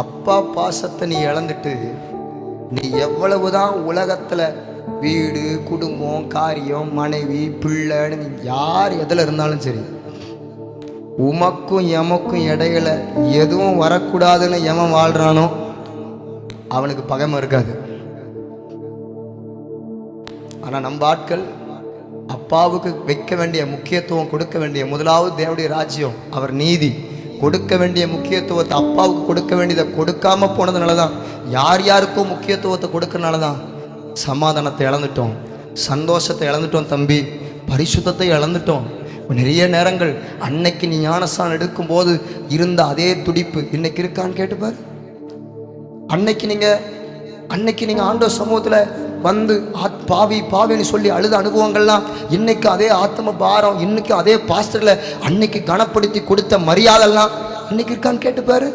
அப்பா பாசத்தை நீ இழந்துட்டு நீ எவ்வளவுதான் உலகத்தில் வீடு குடும்பம் காரியம் மனைவி பிள்ளைன்னு யார் எதில் இருந்தாலும் சரி உமக்கும் எமக்கும் இடையில எதுவும் வரக்கூடாதுன்னு எமன் வாழ்றானோ அவனுக்கு பகைமை இருக்காது. ஆனால் நம்ம ஆட்கள் அப்பாவுக்கு வைக்க வேண்டிய முக்கியத்துவம் கொடுக்க வேண்டிய முதலாவது தேவடைய ராஜ்யம் அவர் நீதி. கொடுக்க வேண்டிய முக்கியத்துவத்தை அப்பாவுக்கு கொடுக்க வேண்டியதை கொடுக்காம போனதுனால தான் யார் யாருக்கும் முக்கியத்துவத்தை கொடுக்கறனால தான் சமாதானத்தை இழந்துட்டோம். சந்தோஷத்தை இழந்துட்டோம் தம்பி. பரிசுத்தத்தை இழந்துட்டோம். நிறைய நேரங்கள் அன்னைக்கு நீ ஞானஸ்தானம் எடுக்கும்போது இருந்த அதே துடிப்பு இன்னைக்கு இருக்கான்னு கேட்டுப்பார்? அன்னைக்கு நீங்கள் அன்னைக்கு நீங்கள் ஆண்டோ சமூகத்தில் வந்து ஆத் பாவி பாவின்னு சொல்லி அழுத அனுபவங்கள்லாம் இன்னைக்கு அதே ஆத்ம பாரம் இன்னைக்கு அதே பாஸ்டரில் அன்னைக்கு கனப்படுத்தி கொடுத்த மரியாதைலாம் இன்னைக்கு இருக்கான்னு கேட்டுப்பாரு?